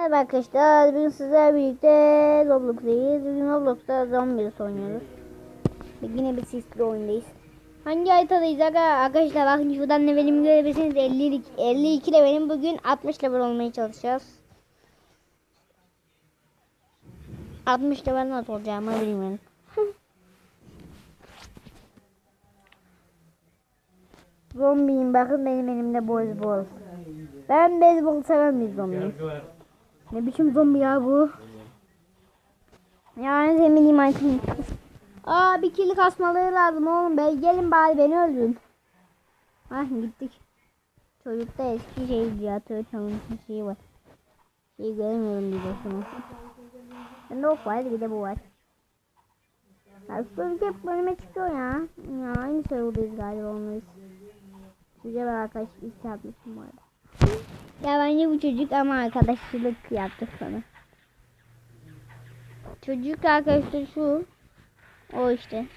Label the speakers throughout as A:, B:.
A: Merhaba arkadaşlar, bugün sizlerle birlikte Roblox'tayız. Bugün Roblox'ta zombi oynuyoruz. Ve yine bir sisli oyundayız. Hangi haritadayız aga? arkadaşlar? Bakın şuradan levelimi görebilirsiniz. 50, 52 levelim. Bugün 60 level olmaya çalışacağız. 60 level nasıl olacağımı bilmiyorum. Zombiyim bakın benim elimde beyzbol. Ben beyzbol seven bir zombiyim. Ne biçim zombi ya bu? Yani senin imansın. Aa bir kill kasmaları lazım oğlum be. Gelin bari beni öldürün. Ah gittik. Çocukta eski şey ya çalınmış şey var. Şey göremiyorum şunu. Bende ok var bir de bu var. Ya çocuk hep önüme çıkıyor ya. Ya aynı serverdayız galiba onlarız. Güzel bir arkadaş iş yapmışım bu arada. Ya bence bu çocuk ama arkadaşlık yaptı sana. Çocuk arkadaşlar şu. O işte.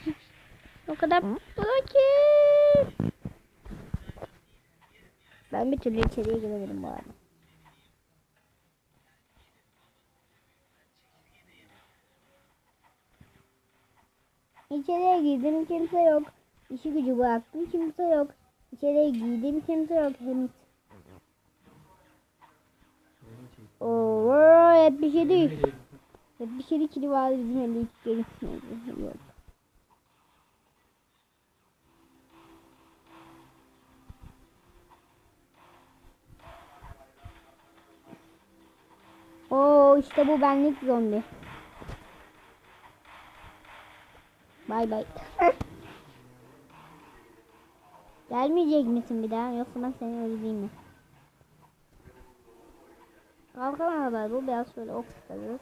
A: O kadar fakir. Ben bir türlü içeriye giremedim bu arada. İçeriye girdim kimse yok. İşi gücü bıraktım kimse yok. İçeriye girdim kimse yok henüz. Oo, hep bir şey değil. Hep bir şey ikili vardı bizim 52 gelişmedi. Yok. Oo işte bu benlik zombi. Bay bay. Gelmeyecek misin bir daha yoksa ben seni öldüreyim mi? Kalkamıyorlar bu biraz şöyle ok tutarız.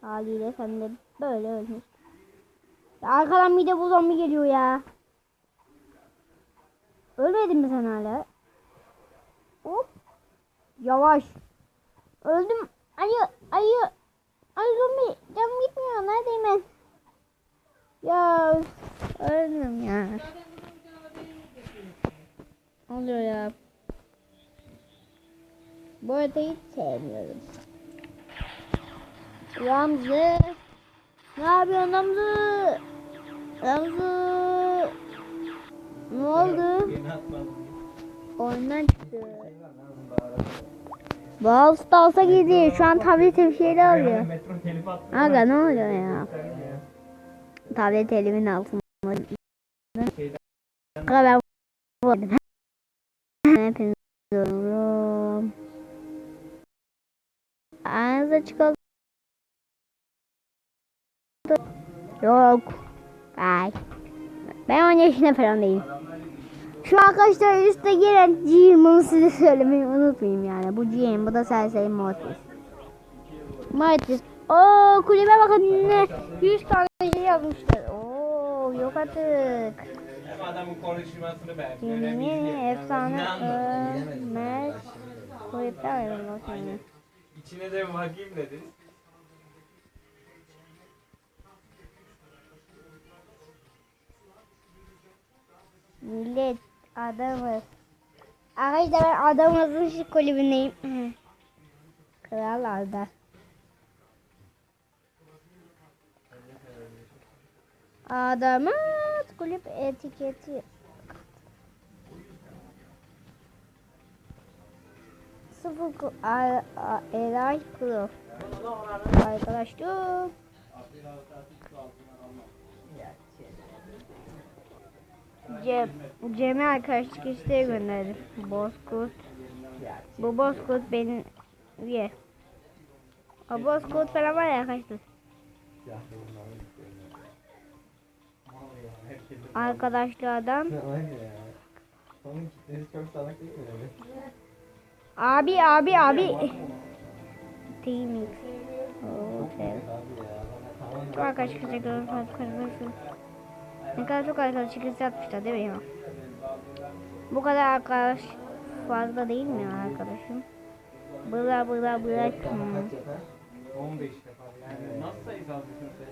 A: Haliyle sen de böyle ölmüş. Ya arkadan bir de bu zombi geliyor ya. Ölmedin mi sen hala? Hop. Yavaş. Öldüm. Ayı, ayı. Ay zombi. Canım gitmiyor. Neredeyim ben? Ya öldüm ya. Oluyor ya? Bu arada hiç sevmiyorum. Ramzı. Ne yapıyorsun Ramzı? Ramzı. Ne oldu? Oyundan çıktı. Brawl Stars'a girdi. Şu an tablete bir şeyler alıyor. Aga ne oluyor ya? Tablet elimin altında. Aga ben diyorum. Ağzınıza çıkalım. Yok. Bye. Ben 10 yaşında falan değilim. Şu arkadaşlar üstte gelen GM bunu size söylemeyi unutmayayım yani. Bu GM bu da Serseri Mortis. Mortis. Oo kulübe bakın ne 100 tane şey yazmışlar. Oo yok artık.
B: Adamın konuşmasını ben.
A: Yeni efsane Ömer Kulüpte ayrılmak yani.
B: İçine de bakayım dedi.
A: Millet adamız. Arkadaşlar ben adamızın şu kulübündeyim. Kral Arda. Adamız kulüp etiketi. Sıfır Eray Kuro. Arkadaşlar. Cem, Cem'e arkadaşlık isteği gönderdim. Bozkurt. Bu Bozkurt benim üye. O Bozkurt falan var ya arkadaşlar. Arkadaşlı adam.
B: Onun kitlesi çok salak değil mi?
A: Abi abi abi. Teamix. Çok isteği gönderdim. Ne kadar çok arkadaşlık isteği atmışlar değil mi? Bu kadar arkadaş fazla değil mi arkadaşım? Bıra bıra bıra. Hmm.
B: 15 defa. Yani nasıl sayısal düşünse?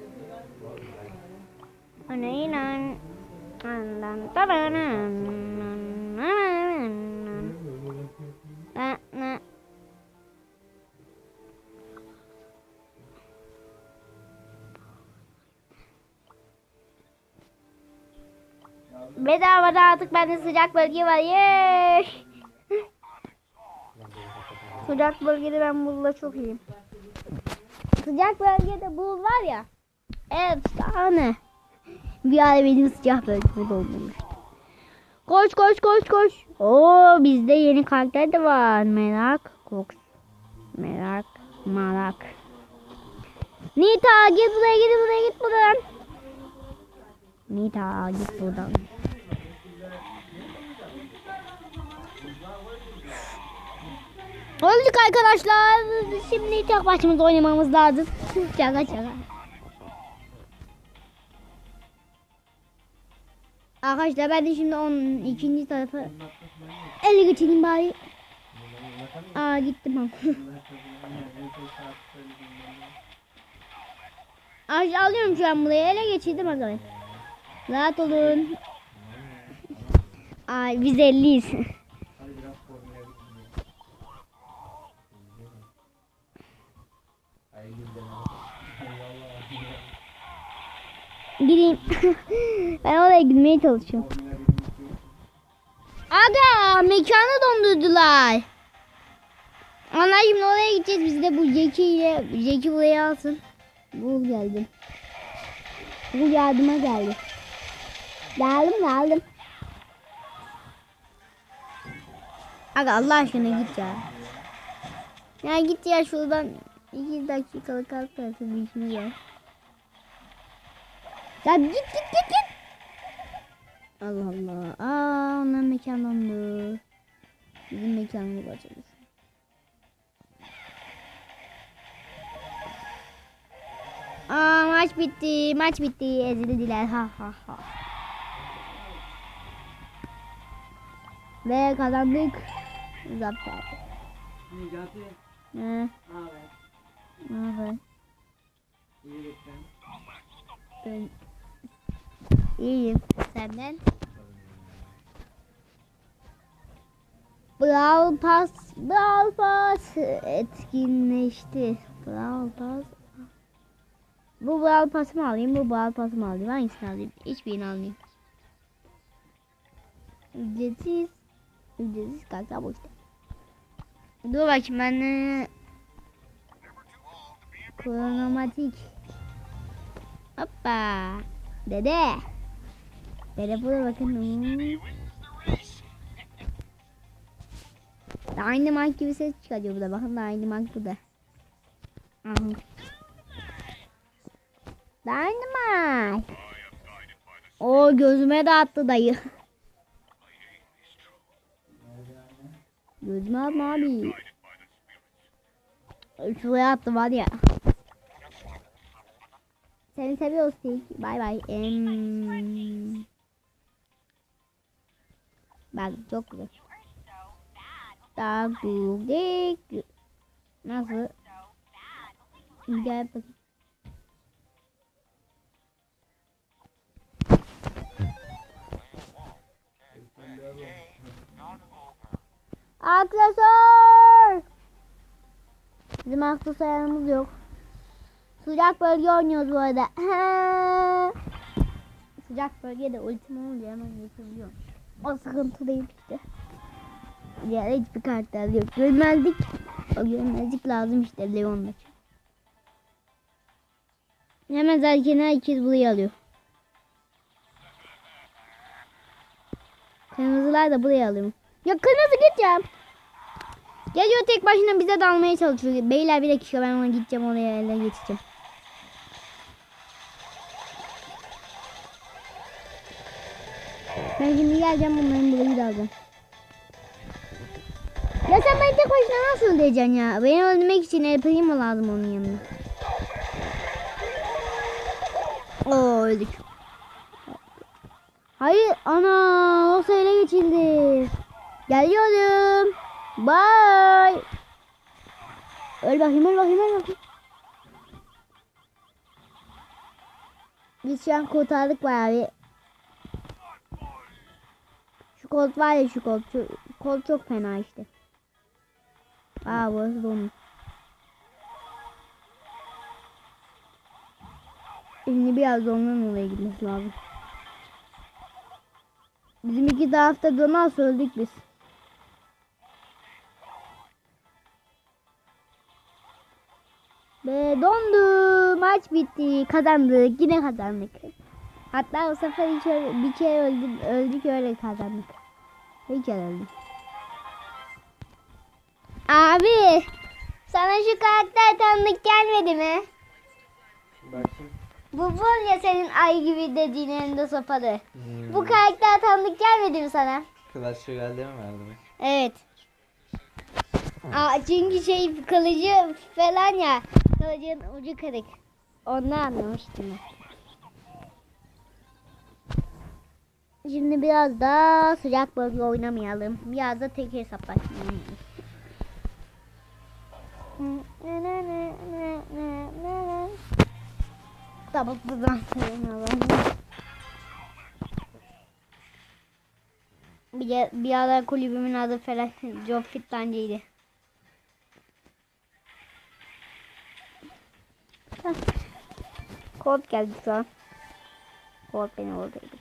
A: Ana inan. Andan taranan. Na Bedavada artık bende sıcak bölge var. Yeş. sıcak bölgede ben bulla çok iyiyim. Sıcak bölgede bul var ya. Efsane. Bir ara benim sıcak bölgede doldurmuş. Koş koş koş koş. Oo bizde yeni karakter de var. Merak, koks. Merak, malak. Nita git buraya git buraya git buradan. Nita git buradan. Öldük arkadaşlar. Şimdi tek başımıza oynamamız lazım. Şaka şaka. Arkadaşlar ben de şimdi onun ikinci tarafı ele geçireyim bari. Aa gittim. Ay, alıyorum şu an burayı ele geçirdim arkadaşlar. Rahat olun. Ay biz 50'yiz.
B: Hadi biraz formüle gitsin. Ay güzel.
A: Gideyim. ben oraya gitmeye çalışıyorum. Aga mekanı dondurdular. Ana şimdi oraya gideceğiz. Biz de bu Jackie ile Jackie buraya alsın. Bu geldim. Bu yardıma geldi. Geldim geldim. Aga Allah aşkına git ya. Ya git ya şuradan iki dakikalık kalk versin bir işine gel. Ya git git git git. Allah Allah. Aa onların mekan dondu. Bizim mekanımız açılır. Aa maç bitti. Maç bitti. Ezildiler. Ha ha ha. Ve kazandık. Zafer.
B: Necati.
A: Ne?
B: Ne haber?
A: Ne haber?
B: İyi gittin.
A: Ben iyiyim. Senden? Brawl Pass, Brawl Pass etkinleşti. Brawl Pass. Bu Brawl Pass'ı mı alayım, bu Brawl Pass'ı mı alayım? Hangisini alayım? Hiçbirini almayayım. Ücretsiz. Ücretsiz kanka bu işte. Dur bakayım ben. Kronomatik. Hoppa. Dede. Dede burada bakın. Dynamite gibi ses çıkarıyor burada. Bakın Dynamite burada. Aha. Dynamite. O gözüme de attı dayı. Gözüme atma abi. Şuraya attı var ya. Seni seviyoruz Tik. Bay bay. Em... Bak çok güzel. Taktik. Nasıl? Gel bakayım. Arkadaşlar. Bizim aksesuarımız yok. Sıcak bölge oynuyoruz bu arada. Sıcak bölgede ultim olunca hemen geçebiliyorum. O sıkıntı değil işte. Diğer hiçbir karakter yok. Görmezlik. O görmezlik lazım işte Leon'da. Hemen zaten herkes buraya alıyor. Kırmızılar da buraya alıyor. Ya kırmızı git ya. Geliyor tek başına bize dalmaya çalışıyor. Beyler bir dakika ben ona gideceğim oraya ele geçeceğim. Ben şimdi geleceğim bunların burayı da alacağım. Ya sen beni tek başına nasıl öldüreceksin ya? Beni öldürmek için El Primo lazım onun yanına. Oo öldük. Hayır ana o ele geçildi. Geliyorum. Bye. Öl bakayım öl bakayım öl bakayım. Biz şu an kurtardık bayağı. Şu kod var ya şu kod. Şu kod çok fena işte. Aa burası donmuş. Şimdi biraz ondan oraya gitmesi lazım. Bizim iki tarafta donan öldük biz. Maç bitti. Kazandık. Yine kazandık. Hatta o sefer hiç öyle- bir kere öldük, öldük öyle kazandık. Bir kere öldük. Abi sana şu karakter tanıdık gelmedi mi?
B: Bakayım.
A: Bu var ya senin ay gibi dediğin elinde sopalı.
B: Hmm.
A: Bu karakter tanıdık gelmedi mi sana?
B: Clash Royale'de mi vardı?
A: Evet. Aa, çünkü şey kılıcı falan ya. Kılıcın ucu kırık. Ondan anlamıştım ben. Şimdi biraz da sıcak bölge oynamayalım. Biraz da tek hesaplaşma oynayalım. Tamam buradan sayalım. Bir, de- bir ara kulübümün adı falan Job Fitlancı'ydı. Hah. Kod geldi şu an. Kod beni oradaydı.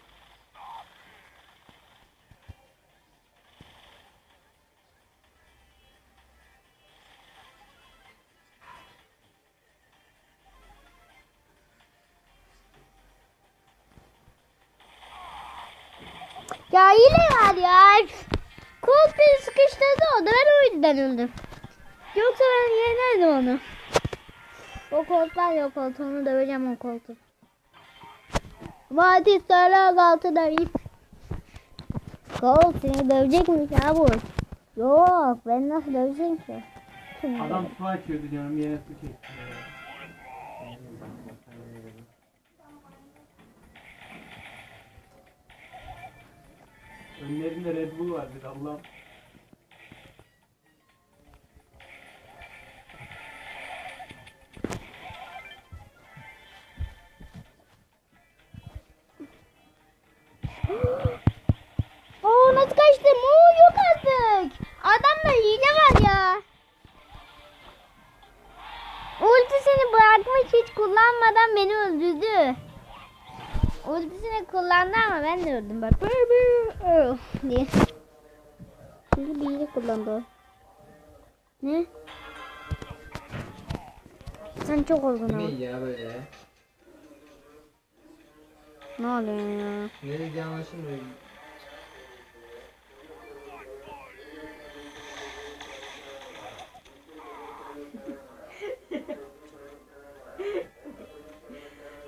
A: Ya yine var ya. Kod beni sıkıştırdı o da ben o yüzden öldüm. Yoksa ben yenerdim onu. O kolt var ya o kolt onu döveceğim o koltu. Fatih Sarık altındayım. Kolt seni dövecekmiş ya bu. Yok ben nasıl döveceğim ki? Kim
C: Adam su açıyordu canım yine su çekti. Önlerinde Red Bull vardır Allah'ım.
A: Ultisini kullandı ama ben de öldüm bak. Öh diye. Çünkü bir kullandı o. Ne? Sen çok oldun ama.
B: ne ya böyle?
A: Ne oluyor ya?
B: Ne dediği anlaşılmıyor.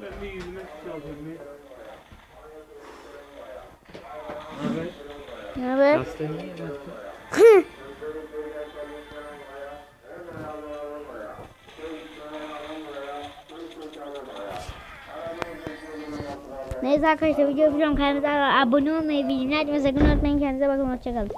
C: Ben bir yüzüme su çaldım.
B: Evet.
A: Ne haber? Neyse arkadaşlar video yapacağım. Kanalımıza abone olmayı, bildirimleri açmayı sakın unutmayın. Kendinize bakın. Hoşçakalın.